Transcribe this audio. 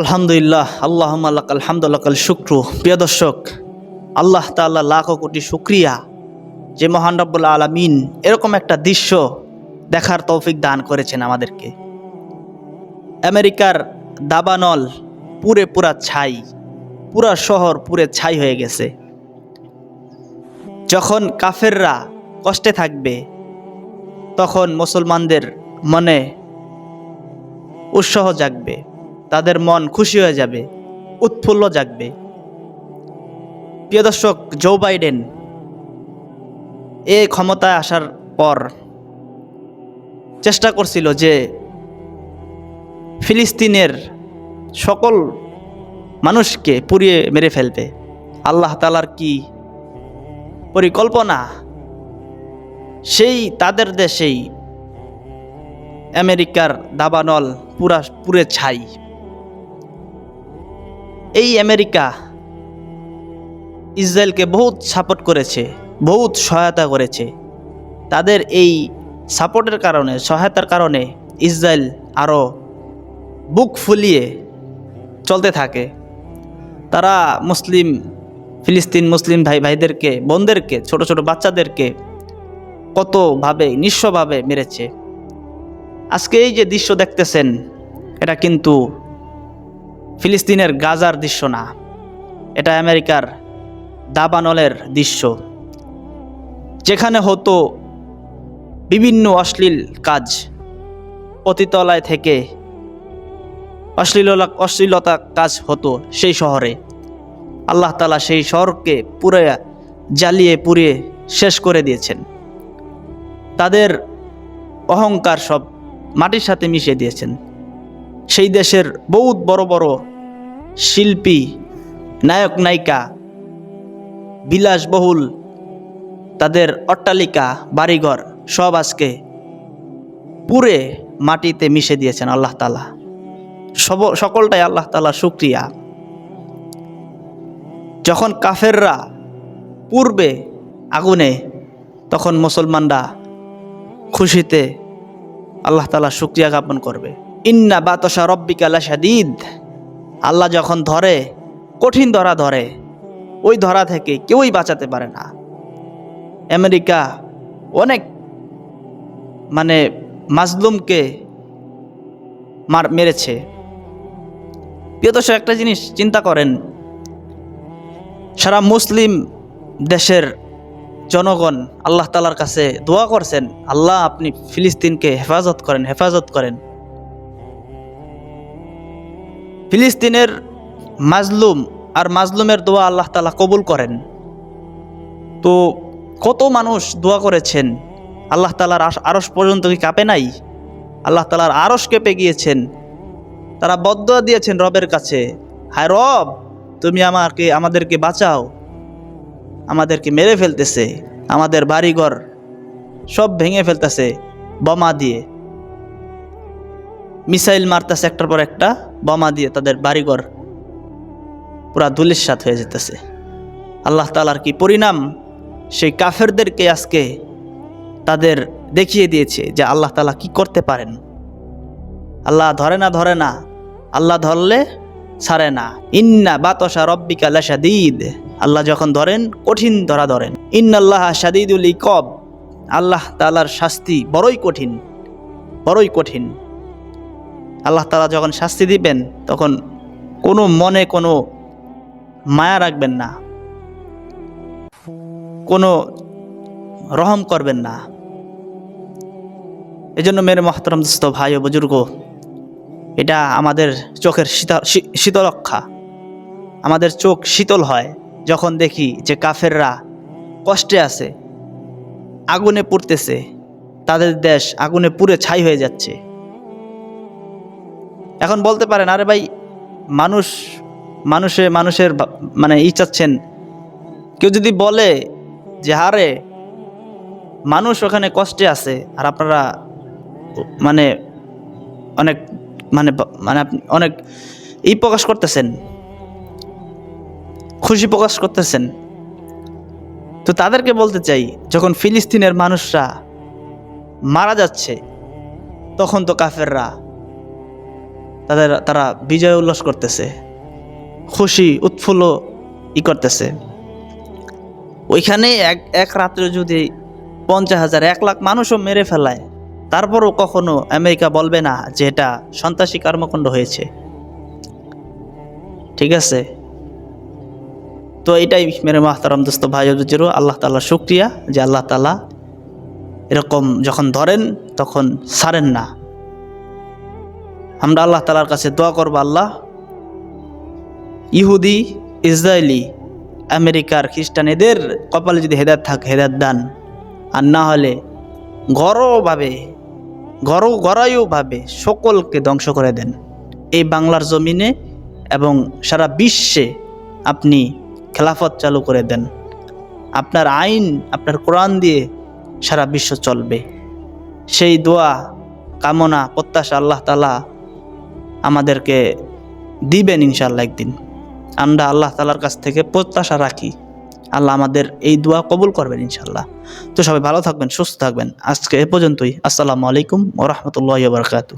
আলহামদুলিল্লাহ আল্লাহ আলহামদুল্লাহ শুক্রু। প্রিয় দর্শক, আল্লাহ তাল্লাহ লাখ কোটি শুক্রিয়া যে মহান রব্বুল আলমিন এরকম একটা দৃশ্য দেখার তৌফিক দান করেছেন আমাদেরকে। আমেরিকার দাবানল পুরে পুরা ছাই, পুরা শহর পুরে ছাই হয়ে গেছে। যখন কাফেররা কষ্টে থাকবে, তখন মুসলমানদের মনে উৎসাহ জাগবে। তাদের মন খুশি হয়ে যাবে, উৎফুল্ল জাগবে। প্রিয় দর্শক, জো বাইডেন এ ক্ষমতায় আসার পর চেষ্টা করছিল যে ফিলিস্তিনের সকল মানুষকে পুড়িয়ে মেরে ফেলবে আল্লাহ তালার কি পরিকল্পনা? সেই তাদের দেশেই আমেরিকার দাবানল পুরা পুরে ছাই। এই আমেরিকা ইসরায়েলকে বহুত সাপোর্ট করেছে, বহুত সহায়তা করেছে। তাদের এই সাপোর্টের কারণে, সহায়তার কারণে ইসরায়েল আরও বুক ফুলিয়ে চলতে থাকে। তারা মুসলিম, ফিলিস্তিন মুসলিম ভাই ভাইদেরকে, বোনদেরকে, ছোট ছোট বাচ্চাদেরকে কতভাবে, নিঃস্বভাবে মেরেছে। আজকে এই যে দৃশ্য দেখতেছেন, এটা কিন্তু ফিলিস্তিনের গাজার দৃশ্য না। এটা আমেরিকার দাবানলের দৃশ্য। যেখানে হতো বিভিন্ন অশ্লীল কাজ পতিতলায় থেকে অশ্লীলতা অশ্লীলতা কাজ হতো সেই শহরে। আল্লাহ তালা সেই শহরকে পুরে, জ্বালিয়ে, পুড়িয়ে শেষ করে দিয়েছেন। তাদের অহংকার সব মাটির সাথে মিশিয়ে দিয়েছেন। সেই দেশের বহুত বড় বড় শিল্পী, নায়ক, নায়িকা, বিলাসবহুল, তাদের অট্টালিকা, বাড়িঘর সব আজকে পুরে মাটিতে মিশে দিয়েছেন আল্লাহ তালা সব, সকলটাই আল্লাহ তালা শুক্রিয়া। যখন কাফেররা পূর্বে আগুনে, তখন মুসলমানরা খুশিতে আল্লাহ তালা শুক্রিয়া জ্ঞাপন করবে। ইন্না বাতসা রব্বিকা লাশাদিদ। আল্লাহ যখন ধরে, কঠিন ধরা ধরে, ওই ধরা থেকে কেউই বাঁচাতে পারে না। আমেরিকা অনেক মানে মাজলুমকে মার, মেরেছে। প্রিয় একটা জিনিস চিন্তা করেন। সারা মুসলিম দেশের জনগণ আল্লাহ তালার কাছে দোয়া করছেন, আল্লাহ আপনি ফিলিস্তিনকে হেফাজত করেন হেফাজত করেন। ফিলিস্তিনের মাজলুম আর মাজলুমের দোয়া আল্লাহ তালা কবুল করেন। তো কত মানুষ দোয়া করেছেন? আল্লাহ তালার আরস পর্যন্ত কি কাঁপে নাই? আল্লাহ তালার আরস কেঁপে গিয়েছেন। তারা বদয়া দিয়েছেন রবের কাছে। হায় রব, তুমি আমাকে আমাদেরকে বাঁচাও। আমাদেরকে মেরে ফেলতেছে। আমাদের বাড়িঘর সব ভেঙে ফেলতেছে বোমা দিয়ে। মিসাইল মারতেছে একটার পর একটা। বোমা দিয়ে তাদের বাড়িঘর পুরা ধুলিস্বাত হয়ে যেতেছে। আল্লাহ তালার কি পরিণাম? সেই কাফেরদেরকে আজকে তাদের দেখিয়ে দিয়েছে যে আল্লাহ তালা কি করতে পারেন। আল্লাহ ধরে না ধরে না, আল্লাহ ধরলে ছাড়ে না। ইন্না বাতসা রব্বিকা লাশাদিদ। আল্লাহ যখন ধরেন, কঠিন ধরা ধরেন। ইন্নাল্লাহ শাদিদুল ইকব। আল্লাহ তালার শাস্তি বড়ই কঠিন বড়ই কঠিন। আল্লাহ তালা যখন শাস্তি দিবেন, তখন কোনো মনে কোনো মায়া রাখবেন না। কোনো রহম করবেন না। এজন্য মেরে মহতরম দোস্ত ভাই ও বুজুর্গ, এটা আমাদের চোখের শীতল শীতলক্ষা। আমাদের চোখ শীতল হয় যখন দেখি যে কাফেররা কষ্টে আছে, আগুনে পুড়তেছে, তাদের দেশ আগুনে পুড়ে ছাই হয়ে যাচ্ছে। এখন বলতে পারেন, আরে ভাই, মানুষ, মানুষে, মানুষের মানে ই চাচ্ছেন কেউ যদি বলে যে, হারে, মানুষ ওখানে কষ্টে আছে, আর আপনারা মানে অনেক মানে মানে অনেক ই প্রকাশ করতেছেন, খুশি প্রকাশ করতেছেন। তো তাদেরকে বলতে চাই, যখন ফিলিস্তিনের মানুষরা মারা যাচ্ছে, তখন তো কাফেররা তাদের, তারা বিজয় উল্লাস করতেছে, খুশি, উৎফুল্ল ই করতেছে। ওইখানে এক এক রাত্রে যদি পঞ্চাশ হাজার, এক লাখ মানুষও মেরে ফেলায়, তারপরও কখনো আমেরিকা বলবে না যে এটা সন্ত্রাসী কর্মকাণ্ড হয়েছে। ঠিক আছে? তো এটাই মেরে মাহতারাম দোস্ত ভাই জিরো, আল্লাহ তাল্লাহ শুক্রিয়া যে আল্লাহ তালা এরকম যখন ধরেন তখন সারেন না। আমরা আল্লাহ তালার কাছে দোয়া করব, আল্লাহ। ইহুদি, ইসরায়েলি, আমেরিকার খ্রিস্টান, এদের কপালে যদি হেদায়ত থাকে, হেদায়ত দান। আর না হলে গড়ভাবে গড় গড়ায়ুভাবে সকলকে ধ্বংস করে দেন। এই বাংলার জমিনে এবং সারা বিশ্বে আপনি খেলাফত চালু করে দেন। আপনার আইন, আপনার কোরআন দিয়ে সারা বিশ্ব চলবে। সেই দোয়া, কামনা, প্রত্যাশা আল্লাহ তালা আমাদেরকে দিবেন ইনশাল্লাহ একদিন। আমরা আল্লাহ তালার কাছ থেকে প্রত্যাশা রাখি। আল্লাহ আমাদের এই দোয়া কবুল করবেন ইনশাল্লাহ তো সবাই ভালো থাকবেন, সুস্থ থাকবেন। আজকে এ পর্যন্তই। আসসালামু আলাইকুম ও রহমতুল্লাহ বারকাতু